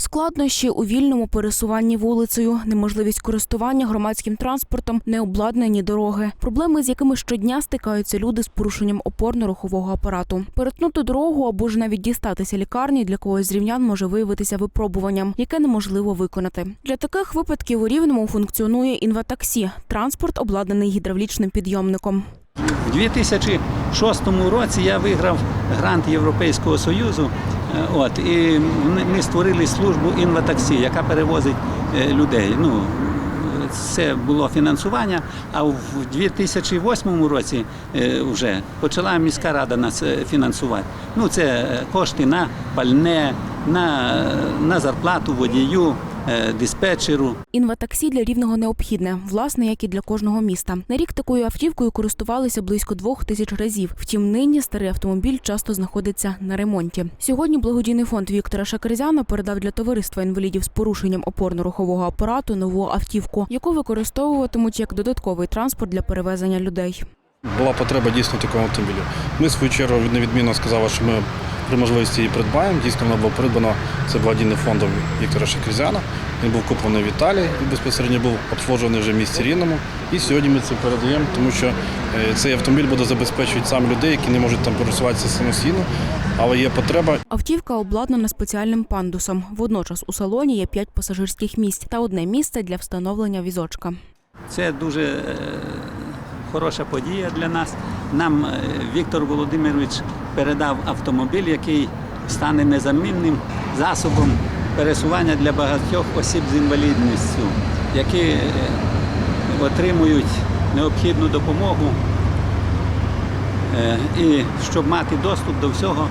Складнощі у вільному пересуванні вулицею, неможливість користування громадським транспортом, необладнані дороги, проблеми, з якими щодня стикаються люди з порушенням опорно-рухового апарату. Перетнути дорогу або ж навіть дістатися лікарні для когось з рівнян може виявитися випробуванням, яке неможливо виконати. Для таких випадків у рівному функціонує інватаксі транспорт, обладнаний гідравлічним підйомником. У 2006 році я виграв грант Європейського Союзу. Е, От, і ми- створили службу інватаксі, яка перевозить е, людей. Ну, це було фінансування, а в 2008 році е, вже почала міська рада нас фінансувати. Ну, це кошти на пальне, на, на зарплату водію, диспетчеру. Інватаксі для рівного необхідне, власне, як і для кожного міста. На рік такою автівкою користувалися близько двох тисяч разів. Втім, нині старий автомобіль часто знаходиться на ремонті. Сьогодні благодійний фонд Віктора Шакерзяна передав для товариства інвалідів з порушенням опорно-рухового апарату нову автівку, яку використовуватимуть як додатковий транспорт для перевезення людей. Була потреба дійсно в такому. Ми, в свою чергу, невідмінно сказали, що ми при можливості її придбаємо. Дійсно, вона була придбана це благодійним фондом Віктора Шекрізяна. Він був куплений в Італії і безпосередньо був обслужений вже в місті Рівному. І сьогодні ми це передаємо, тому що е, цей автомобіль буде забезпечувати саме людей, які не можуть там пересуватися самостійно, але є потреба Автівка обладнана спеціальним пандусом. Водночас у салоні є п'ять пасажирських місць та одне місце для встановлення візочка. Це дуже е, хороша подія для нас. Нам е, Віктор Володимирович передав автомобіль, який стане незамінним засобом пересування для багатьох осіб з інвалідністю, які е, отримують необхідну допомогу е, і щоб мати доступ до всього,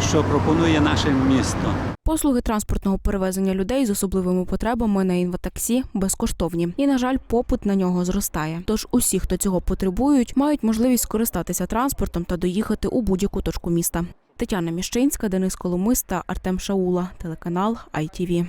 що пропонує наше місто. Послуги транспортного перевезення людей з особливими потребами на інватаксі безкоштовні. І, на жаль, попит на нього зростає. Тож усі, хто цього потребують, мають можливість скористатися транспортом та доїхати у будь-яку точку міста. Тетяна Міщинська, Денис Коломис та Артем Шаула, телеканал ITV.